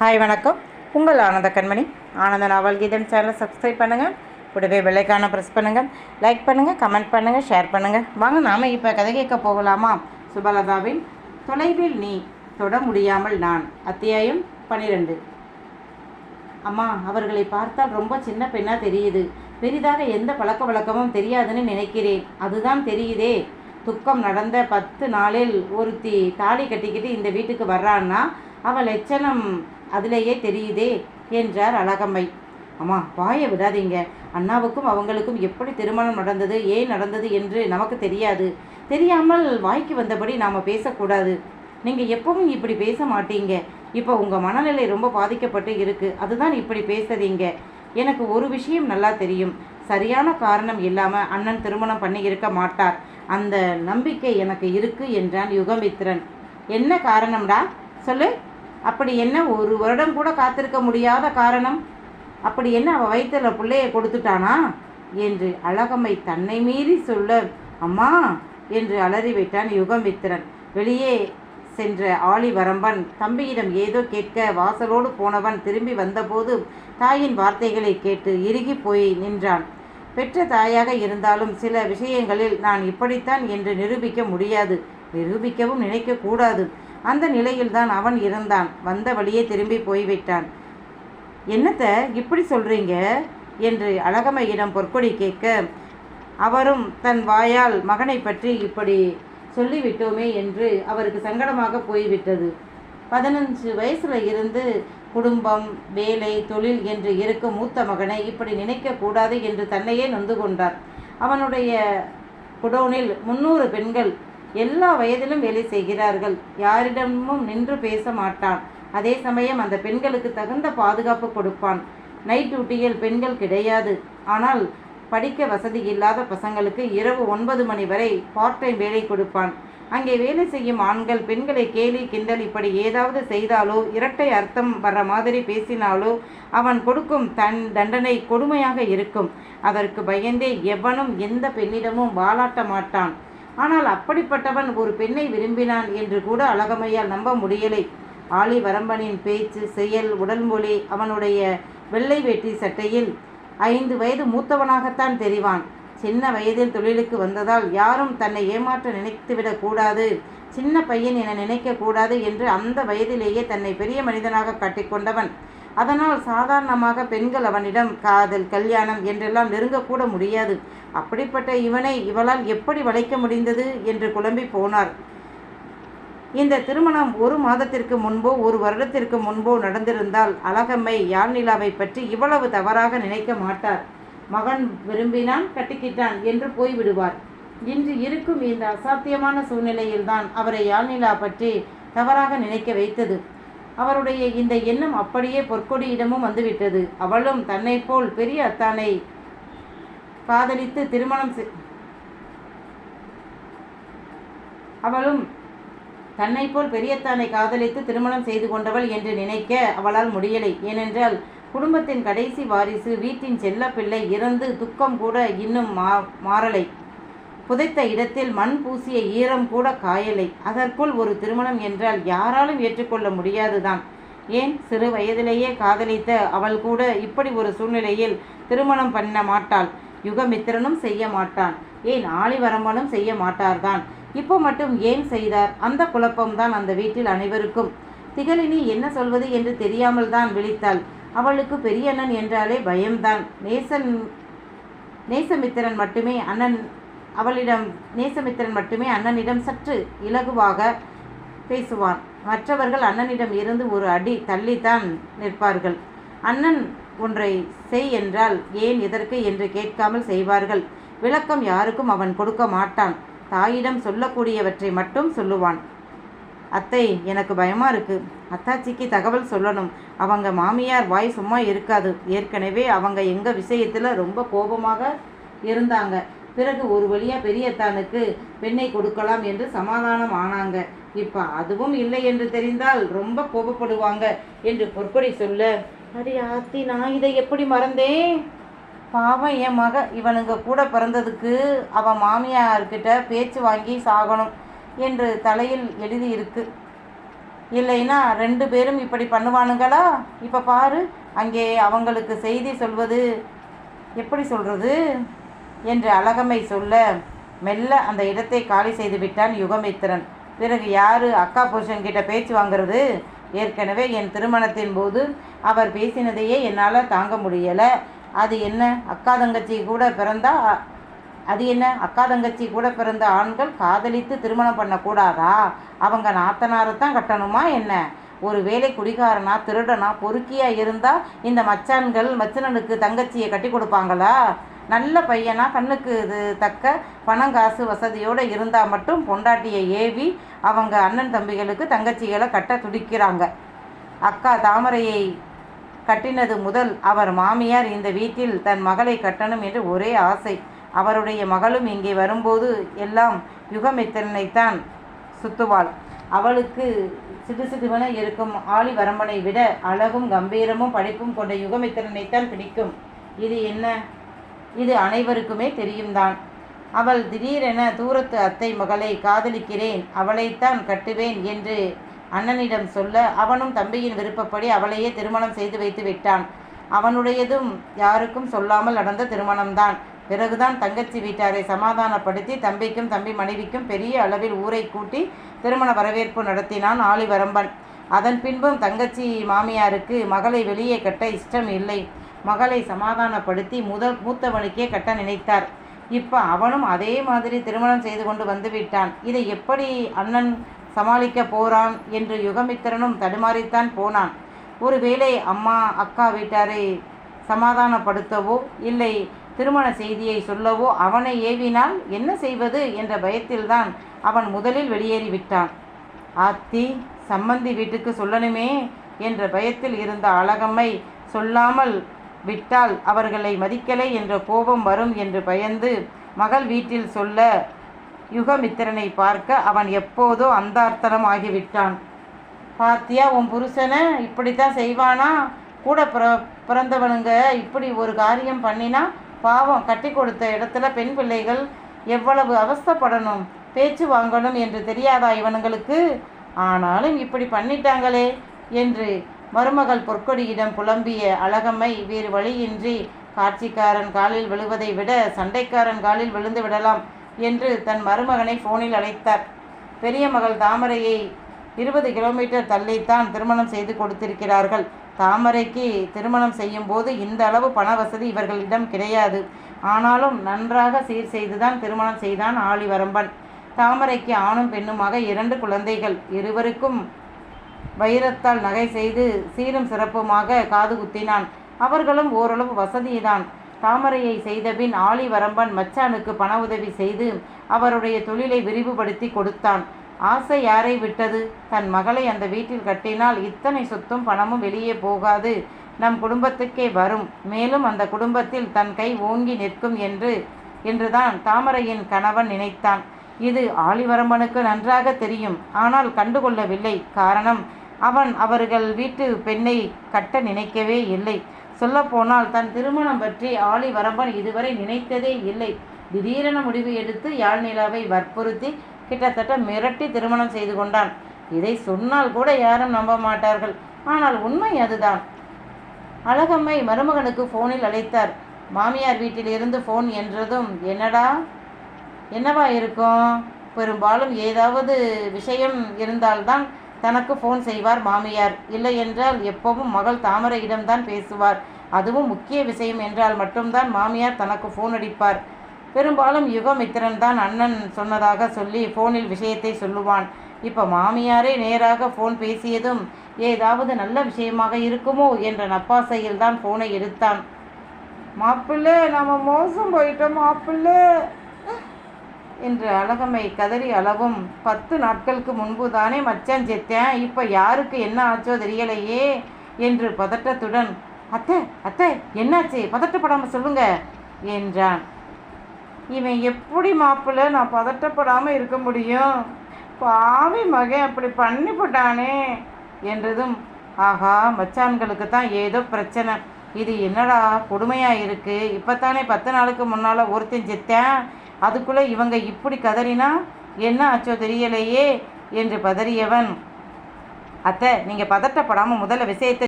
Hi வணக்கம். உங்கள் ஆனந்த கண்மணி. ஆனந்த நாவல் கீதம் சேனலை சப்ஸ்கிரைப் பண்ணுங்கள் கூடவே வெள்ளைக்கான ப்ரெஸ் பண்ணுங்கள் லைக் பண்ணுங்கள் கமெண்ட் பண்ணுங்கள் ஷேர் பண்ணுங்கள் வாங்க நாம் இப்போ கதை கேட்க போகலாமா? சுபலதாவின் தொலைவில் நீ தொட முடியாமல் நான் அத்தியாயம் பன்னிரெண்டு அம்மா அவர்களை பார்த்தால் ரொம்ப சின்ன பெண்ணாக தெரியுது. பெரிதாக எந்த பழக்க வழக்கமும் தெரியாதுன்னு நினைக்கிறேன். அதுதான் தெரியுதே. துக்கம் நடந்த பத்து நாளில் ஒருத்தி தாலி கட்டிக்கிட்டு இந்த வீட்டுக்கு வர்றான்னா அவள் லட்சணம் அதிலேயே தெரியுதே என்றார் அழகம்மை. அம்மா வாயை விடாதீங்க. அண்ணாவுக்கும் அவங்களுக்கும் எப்படி திருமணம் நடந்தது ஏன் நடந்தது என்று நமக்கு தெரியாது. தெரியாமல் வாய்க்கு வந்தபடி நாம் பேசக்கூடாது. நீங்கள் எப்பவும் இப்படி பேச மாட்டீங்க. இப்போ உங்கள் மனநிலை ரொம்ப பாதிக்கப்பட்டு இருக்குது அதுதான் இப்படி பேசுறீங்க எனக்கு ஒரு விஷயம் நல்லா தெரியும். சரியான காரணம் இல்லாமல் அண்ணன் திருமணம் பண்ணி இருக்க மாட்டார். அந்த நம்பிக்கை எனக்கு இருக்கு என்றான் யுகமித்ரன். என்ன காரணம்டா? சொல்லு. அப்படி என்ன ஒரு வருடம் கூட காத்திருக்க முடியாத காரணம்? அப்படி என்ன அவள் வயிற்றில் பிள்ளைய கொடுத்துட்டானா? என்று அழகம்மை தன்னை மீறி சொல்ல அம்மா என்று அலறிவிட்டான் யுகமித்திரன். வெளியே சென்ற ஆளிவரம்பன் தம்பியிடம் ஏதோ கேட்க வாசலோடு போனவன் திரும்பி வந்தபோது தாயின் வார்த்தைகளை கேட்டு இறுகி போய் நின்றான். பெற்ற தாயாக இருந்தாலும் சில விஷயங்களில் நான் இப்படித்தான் என்று நிரூபிக்க முடியாது. நிரூபிக்கவும் நினைக்கக்கூடாது. அந்த நிலையில்தான் அவன் இருந்தான் வந்த வழியே திரும்பி போய்விட்டான். என்னத்த இப்படி சொல்றீங்க? என்று அழகமையிடம் பொற்கொடி கேட்க அவரும் தன் வாயால் மகனை பற்றி இப்படி சொல்லிவிட்டோமே என்று அவருக்கு சங்கடமாக போய்விட்டது. பதினஞ்சு வயசுல இருந்து குடும்பம் வேலை தொழில் என்று இருக்கும் மூத்த மகனை இப்படி நினைக்கக்கூடாது என்று தன்னையே நொந்து கொண்டார். அவனுடைய குடோனில் முன்னூறு பெண்கள் எல்லா வயதிலும் வேலை செய்கிறார்கள். யாரிடமும் நின்று பேச மாட்டான். அதே சமயம் அந்த பெண்களுக்கு தகுந்த பாதுகாப்பு கொடுப்பான். நைட் டியூட்டியில் பெண்கள் கிடையாது. ஆனால் படிக்க வசதி இல்லாத பசங்களுக்கு இரவு ஒன்பது மணி வரை பார்ட் டைம் வேலை கொடுப்பான். அங்கே வேலை செய்யும் ஆண்கள் பெண்களை கேலி கிண்டல் இப்படி ஏதாவது செய்தாலோ இரட்டை அர்த்தம் வர்ற மாதிரி பேசினாலோ அவன் கொடுக்கும் தன் தண்டனை கொடுமையாக இருக்கும். அதற்கு பயந்தே எவனும் எந்த பெண்ணிடமும் வாலாட்ட மாட்டான். ஆனால் அப்படிப்பட்டவன் ஒரு பெண்ணை விரும்பினான் என்று கூட அழகமையால் நம்ப முடியலை. ஆலி வரம்பனின் பேச்சு செயல் உடல்மொழி அவனுடைய வெள்ளை வேட்டி சட்டையில் ஐந்து வயது மூத்தவனாகத்தான் தெரிவான். சின்ன வயதில் தொழிலுக்கு வந்ததால் யாரும் தன்னை ஏமாற்ற நினைத்துவிடக் கூடாது சின்ன பையன் என நினைக்கக்கூடாது என்று அந்த வயதிலேயே தன்னை பெரிய மனிதனாக காட்டிக்கொண்டவன் அதனால் சாதாரணமாக பெண்கள் அவனிடம் காதல் கல்யாணம் என்றெல்லாம் நெருங்கக்கூட முடியாது. அப்படிப்பட்ட இவனை இவளால் எப்படி வளைக்க முடிந்தது என்று குழம்பி போனார். இந்த திருமணம் ஒரு மாதத்திற்கு முன்போ ஒரு வருடத்திற்கு முன்போ நடந்திருந்தால் அழகம்மை யாழ்நிலாவை பற்றி இவ்வளவு தவறாக நினைக்க மாட்டார். மகன் விரும்பினான் கட்டிக்கிட்டான் என்று போய்விடுவார். இன்று இருக்கும் இந்த அசாத்தியமான சூழ்நிலையில்தான் அவரை யாழ்நிலா பற்றி தவறாக நினைக்க வைத்தது. அவருடைய இந்த எண்ணம் அப்படியே பொற்கொடியிடமும் வந்துவிட்டது. அவளும் தன்னை போல் பெரிய அத்தானை காதலித்து திருமணம் அவளும் தன்னை போல் பெரியத்தானை காதலித்து திருமணம் செய்து கொண்டவள் என்று நினைக்க அவளால் முடியலை. ஏனென்றால் குடும்பத்தின் கடைசி வாரிசு வீட்டின் செல்லப்பிள்ளை இறந்து துக்கம் கூட இன்னும் மா மாறலை. புதைத்த இடத்தில் மண் பூசிய ஈரம் கூட காயலை. அதற்குள் ஒரு திருமணம் என்றால் யாராலும் ஏற்றுக்கொள்ள முடியாதுதான். ஏன்? சிறு வயதிலேயே காதலித்த அவள் கூட இப்படி ஒரு சூழ்நிலையில் திருமணம் பண்ண மாட்டாள். யுகமித்திரனும் செய்ய மாட்டான். ஏன் ஆளிவரம்பனும் செய்ய மாட்டார்தான்? இப்போ மட்டும் ஏன் செய்தார்? அந்த குழப்பம்தான் அந்த வீட்டில் அனைவருக்கும். திகழினி என்ன சொல்வது என்று தெரியாமல் தான் விழித்தாள். அவளுக்கு பெரியண்ணன் என்றாலே பயம்தான். நேசன் நேசமித்திரன் மட்டுமே அண்ணன் அவளிடம் நேசமித்திரன் மட்டுமே அண்ணனிடம் சற்று இலகுவாக பேசுவான். மற்றவர்கள் அண்ணனிடம் இருந்து ஒரு அடி தள்ளித்தான் நிற்பார்கள். அண்ணன் ஒன்றை செய் என்றால் ஏன் எதற்கு என்று கேட்காமல் செய்வார்கள். விளக்கம் யாருக்கும் அவன் கொடுக்க மாட்டான். தாயிடம் சொல்லக்கூடியவற்றை மட்டும் சொல்லுவான். அத்தை எனக்கு பயமா இருக்கு. அத்தாச்சிக்கு தகவல் சொல்லணும். அவங்க மாமியார் வாய் சும்மா இருக்காது. ஏற்கனவே அவங்க எங்கள் விஷயத்தில் ரொம்ப கோபமாக இருந்தாங்க. பிறகு ஒரு வழியா பெரியத்தானுக்கு பெண்ணை கொடுக்கலாம் என்று சமாதானம் ஆனாங்க. இப்ப அதுவும் இல்லை என்று தெரிந்தால் ரொம்ப கோபப்படுவாங்க என்று பொற்கொடி சொல்ல அடி ஆத்தி நான் இதை எப்படி மறந்தேன்? பாவம் என் மக இவனுங்க கூட பிறந்ததுக்கு அவன் மாமியார்கிட்ட பேச்சு வாங்கி சாகணும் என்று தலையில் எழுதியிருக்கு. இல்லைன்னா ரெண்டு பேரும் இப்படி பண்ணுவானுங்களா? இப்போ பாரு அங்கே அவங்களுக்கு செய்தி சொல்வது எப்படி சொல்கிறது என்று அழகம்மை சொல்ல மெல்ல அந்த இடத்தை காலி செய்து விட்டான் யுகமித்திரன். பிறகு யாரு அக்கா புருஷன் கிட்ட பேச்சு வாங்குறது? ஏற்கனவே என் திருமணத்தின் போது அவர் பேசினதையே என்னால் தாங்க முடியலை. அது என்ன? அக்கா தங்கச்சி கூட பிறந்தா அது என்ன? அக்கா தங்கச்சி கூட பிறந்த ஆண்கள் காதலித்து திருமணம் பண்ணக்கூடாதா? அவங்க நாத்தனாரை தான் கட்டணுமா என்ன? ஒரு வேலை குடிகாரனா திருடனா பொறுக்கியாக இருந்தால் இந்த மச்சான்கள் மச்சனனுக்கு தங்கச்சியை கட்டி கொடுப்பாங்களா? நல்ல பையனாக கண்ணுக்கு இது தக்க பணம் காசு வசதியோடு இருந்தால் மட்டும் பொண்டாட்டியை ஏவி அவங்க அண்ணன் தம்பிகளுக்கு தங்கச்சிகளை கட்ட துடிக்கிறாங்க. அக்கா தாமரையை கட்டினது முதல் அவர் மாமியார் இந்த வீட்டில் தன் மகளை கட்டணும் என்று ஒரே ஆசை. அவருடைய மகளும் இங்கே வரும்போது எல்லாம் யுகமித்திரனைத்தான் சுத்துவாள். அவளுக்கு சிடுசிடுவென இருக்கும் ஆளிவரம்பனை விட அழகும் கம்பீரமும் படிப்பும் கொண்ட யுகமித்திரனைத்தான் பிடிக்கும். இது என்ன? இது அனைவருக்குமே தெரியும்தான். அவள் திடீரென தூரத்து அத்தை மகளை காதலிக்கிறேன் அவளைத்தான் கட்டுவேன் என்று அண்ணனிடம் சொல்ல அவனும் தம்பியின் விருப்பப்படி அவளையே திருமணம் செய்து வைத்து விட்டான். அவனுடையதும் யாருக்கும் சொல்லாமல் நடந்த திருமணம்தான். பிறகுதான் தங்கச்சி வீட்டாரை சமாதானப்படுத்தி தம்பிக்கும் தம்பி மனைவிக்கும் பெரிய அளவில் ஊரை கூட்டி திருமண வரவேற்பு நடத்தினான் ஆளிவரம்பன் அதன் பின்பும் தங்கச்சி மாமியாருக்கு மகளை வெளியே கட்ட இஷ்டம் இல்லை. மகளை சமாதானப்படுத்தி முதல் மூத்தவனுக்கே கட்ட நினைத்தார். இப்போ அவனும் அதே மாதிரி திருமணம் செய்து கொண்டு வந்து விட்டான். இதை எப்படி அண்ணன் சமாளிக்க போறான் என்று யுகமித்திரனும் தடுமாறித்தான் போனான். ஒருவேளை அம்மா அக்கா வீட்டாரை சமாதானப்படுத்தவோ இல்லை திருமண செய்தியை சொல்லவோ அவனை ஏவினால் என்ன செய்வது என்ற பயத்தில்தான் அவன் முதலில் வெளியேறிவிட்டான் ஆத்தி சம்மந்தி வீட்டுக்கு சொல்லணுமே என்ற பயத்தில் இருந்த அழகம்மை சொல்லாமல் விட்டால் அவர்களை மதிக்கலை என்ற கோபம் வரும் என்று பயந்து மகள் வீட்டில் சொல்ல யுகமித்திரனை பார்க்க அவன் எப்போதோ அந்தார்த்தனம் ஆகிவிட்டான். பாத்தியா உன் புருஷனை இப்படித்தான் செய்வானா? கூட பிற பிறந்தவனுங்க இப்படி ஒரு காரியம் பண்ணினா பாவம் கட்டி கொடுத்த இடத்துல பெண் பிள்ளைகள் எவ்வளவு அவஸ்தைப்படணும் பேச்சு வாங்கணும் என்று தெரியாதா இவனுங்களுக்கு? ஆனாலும் இப்படி பண்ணிட்டாங்களே என்று மருமகள் பொற்கொடியிடம் புலம்பிய அழகம்மை வேறு வழியின்றி காட்சிக்காரன் காலில் விழுவதை விட சண்டைக்காரன் காலில் விழுந்து விடலாம் என்று தன் மருமகனை ஃபோனில் அழைத்தார். பெரிய மகள் தாமரையை இருபது கிலோமீட்டர் தள்ளித்தான் திருமணம் செய்து கொடுத்திருக்கிறார்கள். தாமரைக்கு திருமணம் செய்யும் போது இந்த அளவு பண வசதி இவர்களிடம் கிடையாது. ஆனாலும் நன்றாக சீர் செய்துதான் திருமணம் செய்தான் ஆளிவரம்பன் தாமரைக்கு ஆணும் பெண்ணுமாக இரண்டு குழந்தைகள் இருவருக்கும் வைரத்தால் நகை செய்து சீரும் சிறப்புமாக காது குத்தினான். அவர்களும் ஓரளவு வசதிதான். தாமரையை செய்தபின் ஆளிவரம்பன் மச்சானுக்கு பண உதவி செய்து அவருடைய தொழிலை விரிவுபடுத்தி கொடுத்தான். ஆசை யாரை விட்டது? தன் மகளை அந்த வீட்டில் கட்டினால் இத்தனை சொத்தும் பணமும் வெளியே போகாது. நம் குடும்பத்துக்கே வரும். மேலும் அந்த குடும்பத்தில் தன் கை ஓங்கி நிற்கும் என்று என்றுதான் தாமரையின் கணவன் நினைத்தான். இது ஆழிவரம்பனுக்கு நன்றாக தெரியும். ஆனால் கண்டுகொள்ளவில்லை. காரணம் அவன் அவர்கள் வீட்டு பெண்ணை கட்ட நினைக்கவே இல்லை. சொல்லப்போனால் தன் திருமணம் பற்றி ஆளி வரம்பன் இதுவரை நினைத்ததே இல்லை. திடீரென முடிவு எடுத்து யாழ் நிலாவை வற்புறுத்தி கிட்டத்தட்ட மிரட்டி திருமணம் செய்து கொண்டான். இதை சொன்னால் கூட யாரும் நம்ப மாட்டார்கள். ஆனால் உண்மை அதுதான். அழகம்மை மருமகனுக்கு ஃபோனில் அழைத்தார். மாமியார் வீட்டில் இருந்து ஃபோன் என்றதும் என்னடா? என்னவா இருக்கும்? பெரும்பாலும் ஏதாவது விஷயம் இருந்தால்தான் தனக்கு ஃபோன் செய்வார் மாமியார். இல்லை என்றால் எப்பவும் மகள் தாமரையிடம்தான் பேசுவார். அதுவும் முக்கிய விஷயம் என்றால் மட்டும்தான் மாமியார் தனக்கு ஃபோன் அடிப்பார். பெரும்பாலும் யுகமித்திரன் தான் அண்ணன் சொன்னதாக சொல்லி ஃபோனில் விஷயத்தை சொல்லுவான். இப்போ மாமியாரே நேராக ஃபோன் பேசியதும் ஏதாவது நல்ல விஷயமாக இருக்குமோ என்ற நப்பாசையில் தான் ஃபோனை எடுத்தான். மாப்பிள்ளை நம்ம மோசம் போயிட்டோம் மாப்பிள்ளை. என்று அழகம்மை கதறி அளவும் பத்து நாட்களுக்கு முன்பு தானே மச்சான் செத்தேன். இப்போ யாருக்கு என்ன ஆச்சோ தெரியலையே என்று பதட்டத்துடன் அத்தை அத்தை என்னாச்சு? பதட்டப்படாமல் சொல்லுங்க என்றான். இவன் எப்படி மாப்பிள்ள? நான் பதட்டப்படாமல் இருக்க முடியும்? பாவி மகன் அப்படி பண்ணிவிட்டானே என்றதும் ஆஹா மச்சான்களுக்கு தான் ஏதோ பிரச்சனை. இது என்னடா கொடுமையாக இருக்குது இப்போத்தானே பத்து நாளுக்கு முன்னால் ஒருத்தன் செத்தேன். அதுக்குள்ளே இவங்க இப்படி கதறினா என்ன ஆச்சோ தெரியலையே? என்று பதறியவன். அத்தை நீங்கள் பதட்டப்படாமல் முதல்ல விஷயத்தை